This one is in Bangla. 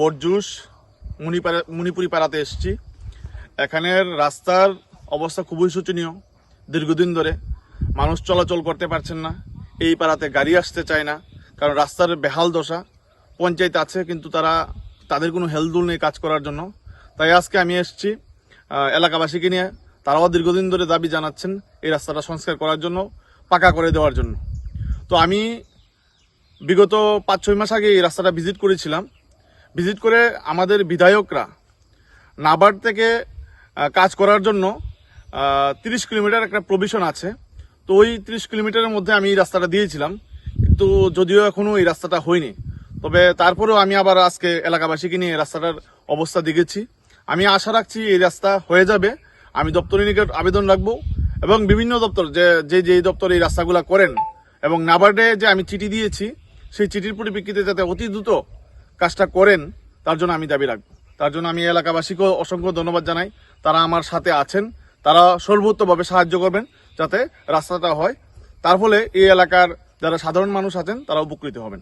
বরজুস মুনিপাড়া মুনিপুরি পাড়াতে এসেছি। এখানের রাস্তার অবস্থা খুবই শোচনীয়। দীর্ঘদিন ধরে মানুষ চলাচল করতে পারছেন না। এই পাড়াতে গাড়ি আসতে চায় না, কারণ রাস্তার বেহাল দশা। পঞ্চায়েত আছে, কিন্তু তারা, তাদের কোনো হেলদুল নেই কাজ করার জন্য। তাই আজকে আমি এসেছি এলাকাবাসীকে নিয়ে। তারাও দীর্ঘদিন ধরে দাবি জানাচ্ছেন এই রাস্তাটা সংস্কার করার জন্য, পাকা করে দেওয়ার জন্য। তো আমি বিগত পাঁচ ছয় মাস আগে এই রাস্তাটা ভিজিট করেছিলাম। ভিজিট করে আমাদের বিধায়করা নাবার্ড থেকে কাজ করার জন্য তিরিশ কিলোমিটার একটা প্রভিশন আছে। তো ওই তিরিশ কিলোমিটারের মধ্যে আমি এই রাস্তাটা দিয়েছিলাম, কিন্তু যদিও এখনও এই রাস্তাটা হয়নি। তবে তারপরেও আমি আবার আজকে এলাকাবাসীকে নিয়ে রাস্তাটার অবস্থা দেখেছি। আমি আশা রাখছি এই রাস্তা হয়ে যাবে। আমি দপ্তরের নিকট আবেদন রাখব এবং বিভিন্ন দপ্তর, যে যে যে দপ্তর এই রাস্তাগুলো করেন এবং নাবার্ডে যে আমি চিঠি দিয়েছি, সেই চিঠির পরিপ্রেক্ষিতে যাতে অতি দ্রুত কাজটা করেন, তার জন্য আমি দাবি রাখব। তার জন্য আমি এলাকাবাসীকেও অসংখ্য ধন্যবাদ জানাই। তারা আমার সাথে আছেন। তারা সর্বোত্তভাবে সাহায্য করবেন যাতে রাস্তাটা হয়। তার ফলে এই এলাকার যারা সাধারণ মানুষ আছেন, তারা উপকৃত হবেন।